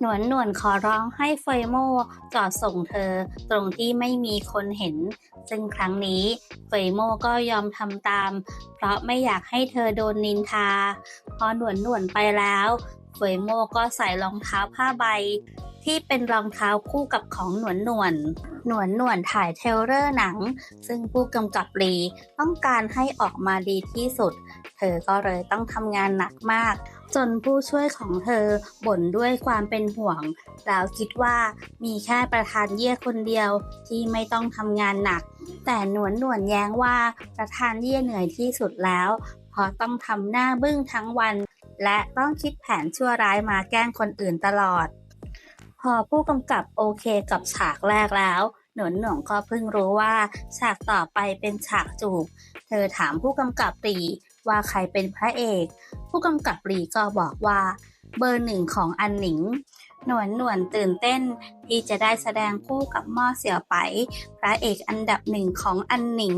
หนวนหนวนขอร้องให้เฟยโมจอดส่งเธอ ตรงที่ไม่มีคนเห็น ซึ่งครั้งนี้เฟยโมก็ยอมทำตาม เพราะไม่อยากให้เธอโดนนินทา พอหนวนหนวนไปแล้วเฟยโมก็ใส่รองเท้าผ้าใบ ที่เป็นรองเท้าคู่กับของหนวนหนวนหนวนหนวนถ่ายเทเลอร์หนัง ซึ่งผู้กำกับลีต้องการให้ออกมาดีที่สุด เธอก็เลยต้องทำงานหนักมาก จนผู้ช่วยของเธอบ่นด้วยความเป็นห่วง แล้วคิดว่ามีแค่ประธานเยี่ยคนเดียวที่ไม่ต้องทำงานหนัก แต่หนวนหนวนแย้งว่าประธานเยี่ยเหนื่อยที่สุดแล้วเพราะต้องทำหน้าบึ้งทั้งวัน และต้องคิดแผนชั่วร้ายมาแกล้งคนอื่นตลอด พอผู้กำกับโอเคกับฉากแรกแล้วหนวนหนวงก็เพิ่งรู้ว่าฉากต่อไปเป็นฉากจูบ เธอถามผู้กำกับปรีว่าใครเป็นพระเอก ผู้กำกับปรีก็บอกว่าเบอร์หนึ่งของอันหนิง หนวนหนวนตื่นเต้น ที่จะได้แสดงคู่กับม่อเสี่ยวไป พระเอกอันดับหนึ่งของอันหนิง